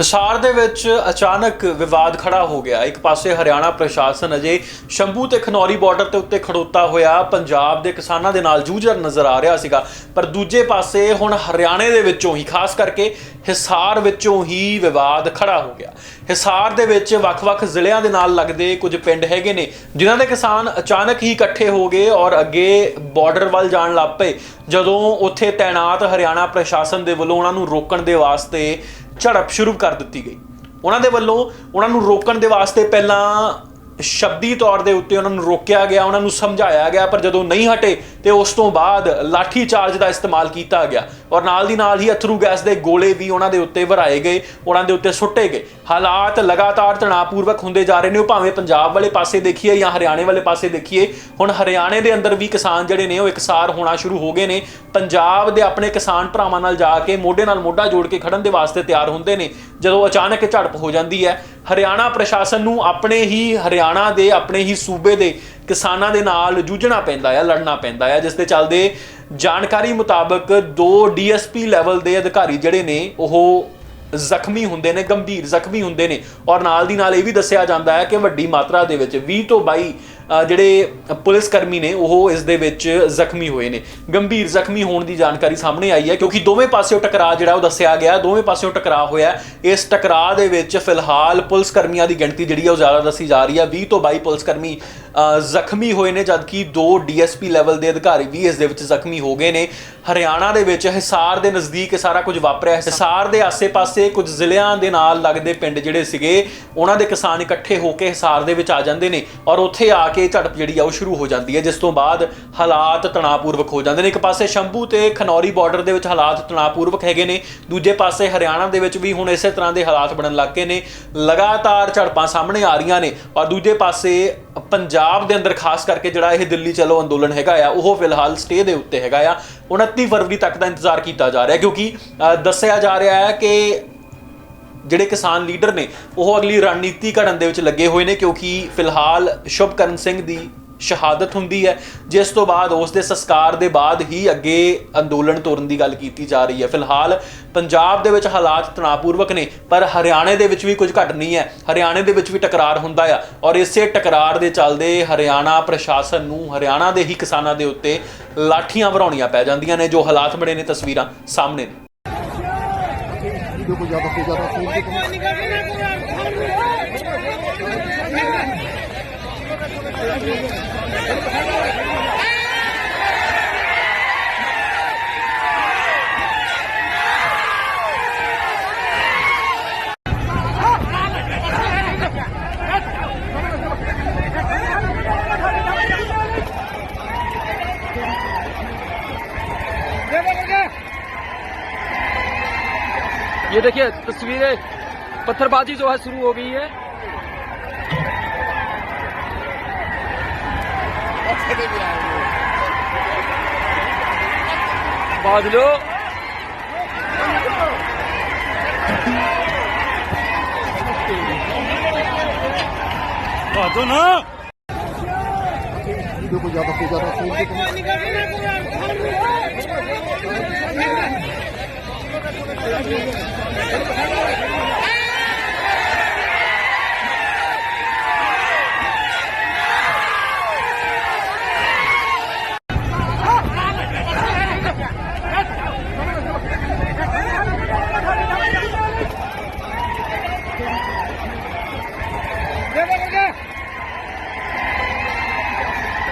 ਹਿਸਾਰ ਦੇ ਵਿੱਚ ਅਚਾਨਕ ਵਿਵਾਦ ਖੜਾ ਹੋ ਗਿਆ। ਇੱਕ ਪਾਸੇ ਹਰਿਆਣਾ ਪ੍ਰਸ਼ਾਸਨ ਅਜੇ ਸ਼ੰਭੂ ਤੇ ਖਨੌਰੀ ਬਾਰਡਰ ਤੇ ਉੱਤੇ ਖੜੋਤਾ ਹੋਇਆ। ਪੰਜਾਬ ਦੇ ਕਿਸਾਨਾਂ ਦੇ ਨਾਲ ਜੂਝਰ ਨਜ਼ਰ ਆ ਰਿਹਾ ਸੀਗਾ। ਪਰ ਦੂਜੇ ਪਾਸੇ ਹੁਣ ਹਰਿਆਣੇ ਦੇ ਵਿੱਚੋਂ ਹੀ, ਖਾਸ ਕਰਕੇ ਹਿਸਾਰ ਵਿੱਚੋਂ ਹੀ ਵਿਵਾਦ ਖੜਾ ਹੋ ਗਿਆ। ਹਿਸਾਰ ਦੇ ਵਿੱਚ ਵੱਖ-ਵੱਖ ਜ਼ਿਲ੍ਹਿਆਂ ਦੇ ਨਾਲ ਲੱਗਦੇ ਕੁਝ ਪਿੰਡ ਹੈਗੇ ਨੇ, ਜਿਨ੍ਹਾਂ ਦੇ ਕਿਸਾਨ ਅਚਾਨਕ ਹੀ ਇਕੱਠੇ ਹੋ ਗਏ ਔਰ ਅੱਗੇ ਬਾਰਡਰ ਵੱਲ ਜਾਣ ਲੱਗ ਪਏ। ਜਦੋਂ ਉੱਥੇ ਤਾਇਨਾਤ ਹਰਿਆਣਾ ਪ੍ਰਸ਼ਾਸਨ ਦੇ ਵੱਲੋਂ ਉਹਨਾਂ ਨੂੰ ਰੋਕਣ ਦੇ ਵਾਸਤੇ ਝੜਪ ਸ਼ੁਰੂ ਕਰ ਦਿੱਤੀ ਗਈ। ਉਹਨਾਂ ਦੇ ਵੱਲੋਂ ਉਹਨਾਂ ਨੂੰ ਰੋਕਣ ਦੇ ਵਾਸਤੇ ਪਹਿਲਾਂ ਸ਼ਬਦੀ ਤੌਰ ਦੇ ਉੱਤੇ ਉਹਨਾਂ ਨੂੰ ਰੋਕਿਆ ਗਿਆ, ਉਹਨਾਂ ਨੂੰ ਸਮਝਾਇਆ ਗਿਆ, ਪਰ ਜਦੋਂ ਨਹੀਂ ਹਟੇ ਤੇ ਉਸ ਤੋਂ ਬਾਅਦ ਲਾਠੀ ਚਾਰਜ ਦਾ ਇਸਤੇਮਾਲ ਕੀਤਾ ਗਿਆ ਔਰ ਨਾਲ ਦੀ ਨਾਲ ਹੀ ਅਥਰੂ ਗੈਸ ਦੇ ਗੋਲੇ ਵੀ ਉਹਨਾਂ ਦੇ ਉੱਤੇ ਵਰਾਏ ਗਏ, ਉਹਨਾਂ ਦੇ ਉੱਤੇ ਸੁੱਟੇ ਗਏ। ਹਾਲਾਤ ਲਗਾਤਾਰ ਤਣਾਅਪੂਰਵਕ ਹੁੰਦੇ ਜਾ ਰਹੇ ਨੇ, ਉਹ ਭਾਵੇਂ ਪੰਜਾਬ ਵਾਲੇ ਪਾਸੇ ਦੇਖੀਏ ਜਾਂ ਹਰਿਆਣੇ ਵਾਲੇ ਪਾਸੇ ਦੇਖੀਏ, ਹੁਣ ਹਰਿਆਣੇ ਦੇ ਅੰਦਰ ਵੀ ਕਿਸਾਨ ਜਿਹੜੇ ਨੇ ਉਹ ਇਕਸਾਰ ਹੋਣਾ ਸ਼ੁਰੂ ਹੋ ਗਏ ਨੇ। ਪੰਜਾਬ ਦੇ ਆਪਣੇ ਕਿਸਾਨ ਭਰਾਵਾਂ ਨਾਲ ਜਾ ਕੇ ਮੋਢੇ ਨਾਲ ਮੋਢਾ ਜੋੜ ਕੇ ਖੜਨ ਦੇ ਵਾਸਤੇ ਤਿਆਰ ਹੁੰਦੇ ਨੇ, ਜਦੋਂ ਅਚਾਨਕ ਝੜਪ ਹੋ ਜਾਂਦੀ ਹੈ ਹਰਿਆਣਾ ਪ੍ਰਸ਼ਾਸਨ ਨੂੰ ਆਪਣੇ ਹੀ ਹਰਿਆਣਾ ਦੇ, ਆਪਣੇ ਹੀ ਸੂਬੇ ਦੇ ਕਿਸਾਨਾਂ ਦੇ ਨਾਲ ਜੂਝਣਾ ਪੈਂਦਾ ਹੈ ਲੜਨਾ ਪੈਂਦਾ ਹੈ ਜਿਸ ਦੇ ਚੱਲਦੇ ਜਾਣਕਾਰੀ ਮੁਤਾਬਕ ਦੋ ਡੀਐਸਪੀ ਲੈਵਲ ਦੇ ਅਧਿਕਾਰੀ ਜਿਹੜੇ ਨੇ, ਉਹ ਜ਼ਖਮੀ ਹੁੰਦੇ ਨੇ, ਗੰਭੀਰ ਜ਼ਖਮੀ ਹੁੰਦੇ ਨੇ। ਔਰ ਨਾਲ ਦੀ ਨਾਲ ਇਹ ਵੀ ਦੱਸਿਆ ਜਾਂਦਾ ਹੈ ਕਿ ਵੱਡੀ ਮਾਤਰਾ ਦੇ ਵਿੱਚ 20 ਤੋਂ 22 ਜਿਹੜੇ ਪੁਲਿਸ ਕਰਮੀ ਨੇ, ਉਹ ਇਸ ਦੇ ਵਿੱਚ ਜ਼ਖਮੀ ਹੋਏ ਨੇ। ਗੰਭੀਰ ਜ਼ਖਮੀ ਹੋਣ ਦੀ ਜਾਣਕਾਰੀ ਸਾਹਮਣੇ ਆਈ ਹੈ, ਕਿਉਂਕਿ ਦੋਵੇਂ ਪਾਸਿਓਂ ਟਕਰਾਅ ਜਿਹੜਾ, ਉਹ ਦੱਸਿਆ ਗਿਆ। ਦੋਵੇਂ ਪਾਸਿਓਂ ਟਕਰਾਅ ਹੋਇਆ ਇਸ ਟਕਰਾਅ ਦੇ ਵਿੱਚ ਫਿਲਹਾਲ ਪੁਲਿਸ ਕਰਮੀਆਂ ਦੀ ਗਿਣਤੀ ਜਿਹੜੀ ਹੈ, ਉਹ ਜ਼ਿਆਦਾ ਦੱਸੀ ਜਾ ਰਹੀ ਹੈ। 20 ਤੋਂ 22 ਪੁਲਿਸ ਕਰਮੀ ਜ਼ਖਮੀ ਹੋਏ ਨੇ, ਜਦਕਿ ਦੋ ਡੀਐਸਪੀ ਲੈਵਲ ਦੇ ਅਧਿਕਾਰੀ ਵੀ ਇਸ ਦੇ ਵਿੱਚ ਜ਼ਖਮੀ ਹੋ ਗਏ ਨੇ। ਹਰਿਆਣਾ ਦੇ ਵਿੱਚ ਹਿਸਾਰ ਦੇ ਨਜ਼ਦੀਕ ਇਹ ਸਾਰਾ ਕੁਝ ਵਾਪਰਿਆ ਹਿਸਾਰ ਦੇ ਆਸੇ-ਪਾਸੇ ਕੁਝ ਜ਼ਿਲ੍ਹਿਆਂ ਦੇ ਨਾਲ ਲੱਗਦੇ ਪਿੰਡ ਜਿਹੜੇ ਸੀਗੇ, ਉਹਨਾਂ ਦੇ ਕਿਸਾਨ ਇਕੱਠੇ ਹੋ ਕੇ ਹਿਸਾਰ ਦੇ ਵਿੱਚ ਆ ਜਾਂਦੇ ਨੇ ਔਰ ਉੱਥੇ ਆ ਕੇ ਝੜਪ ਜਿਹੜੀ ਆ ਉਹ ਸ਼ੁਰੂ ਹੋ ਜਾਂਦੀ ਹੈ, ਜਿਸ ਤੋਂ ਬਾਅਦ ਹਾਲਾਤ ਤਣਾਅਪੂਰਵਕ ਹੋ ਜਾਂਦੇ ਨੇ। ਇੱਕ ਪਾਸੇ ਸ਼ੰਭੂ ਤੇ ਖਨੌਰੀ ਬਾਰਡਰ ਦੇ ਵਿੱਚ ਹਾਲਾਤ ਤਣਾਅਪੂਰਵਕ ਹੈਗੇ ਨੇ, ਦੂਜੇ ਪਾਸੇ ਹਰਿਆਣਾ ਦੇ ਵਿੱਚ ਵੀ ਹੁਣ ਇਸੇ ਤਰ੍ਹਾਂ ਦੇ ਹਾਲਾਤ ਬਣਨ ਲੱਗ ਗਏ ਨੇ। ਲਗਾਤਾਰ ਝੜਪਾਂ ਸਾਹਮਣੇ ਆ ਰਹੀਆਂ ਨੇ ਔਰ ਦੂਜੇ ਪਾਸੇ ਪੰਜਾਬ ਦੇ ਅੰਦਰ ਖਾਸ ਕਰਕੇ ਜਿਹੜਾ ਇਹ ਦਿੱਲੀ ਚਲੋ ਅੰਦੋਲਨ ਹੈਗਾ ਆ, ਉਹ ਫਿਲਹਾਲ ਸਟੇ ਦੇ ਉੱਤੇ ਹੈਗਾ ਆ। 29 ਫਰਵਰੀ ਤੱਕ ਦਾ ਇੰਤਜ਼ਾਰ ਕੀਤਾ ਜਾ ਰਿਹਾ ਕਿਉਂਕਿ ਦੱਸਿਆ ਜਾ ਰਿਹਾ ਹੈ ਕਿ ਜਿਹੜੇ ਕਿਸਾਨ ਲੀਡਰ ਨੇ, ਉਹ ਅਗਲੀ ਰਣਨੀਤੀ ਘੜਨ ਦੇ ਵਿੱਚ ਲੱਗੇ ਹੋਏ ਨੇ ਕਿਉਂਕਿ ਫਿਲਹਾਲ ਸ਼ੁਭਕਰਨ ਸਿੰਘ ਦੀ ਸ਼ਹਾਦਤ ਹੁੰਦੀ ਹੈ, ਜਿਸ ਤੋਂ ਬਾਅਦ ਉਸ ਦੇ ਸੰਸਕਾਰ ਦੇ ਬਾਅਦ ਹੀ ਅੱਗੇ ਅੰਦੋਲਨ ਤੋਰਨ ਦੀ ਗੱਲ ਕੀਤੀ ਜਾ ਰਹੀ ਹੈ। ਫਿਲਹਾਲ ਪੰਜਾਬ ਦੇ ਵਿੱਚ ਹਾਲਾਤ ਤਣਾਅਪੂਰਵਕ ਨੇ, ਪਰ ਹਰਿਆਣੇ ਦੇ ਵਿੱਚ ਵੀ ਕੁਝ ਘਟ ਨਹੀਂ ਹੈ। ਹਰਿਆਣੇ ਦੇ ਵਿੱਚ ਵੀ ਟਕਰਾਰ ਹੁੰਦਾ ਆ ਔਰ ਇਸੇ ਟਕਰਾਰ ਦੇ ਚੱਲਦੇ ਹਰਿਆਣਾ ਪ੍ਰਸ਼ਾਸਨ ਨੂੰ ਹਰਿਆਣਾ ਦੇ ਹੀ ਕਿਸਾਨਾਂ ਦੇ ਉੱਤੇ ਲਾਠੀਆਂ ਵਰਾਉਣੀਆਂ ਪੈ ਜਾਂਦੀਆਂ ਨੇ, ਜੋ ਹਾਲਾਤ ਬਣੇ ਨੇ ਤਸਵੀਰਾਂ ਸਾਹਮਣੇ ਨੇ। वीडियो को ज्यादा से ज्यादा शेयर करें ये देखिए, तस्वीरें, पत्थरबाजी जो है शुरू हो गई है। बादलों। वीडियो को ज़्यादा से ज़्यादा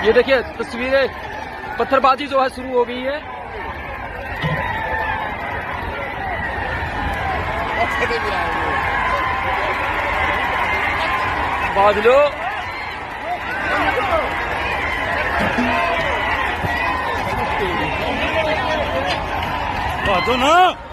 ये देखिए तस्वीरें पत्थरबाजी जो है शुरू हो गई है। बादलो। बादलों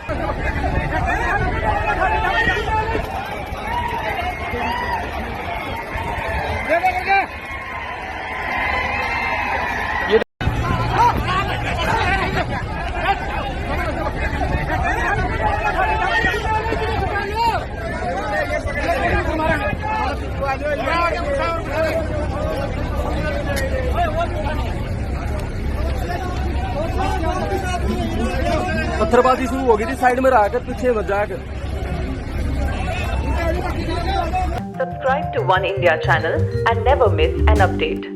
पत्थरबाजी शुरू हो गई थी साइड में रहा कर पीछे मत जाकर Subscribe to One India channel and never miss an update.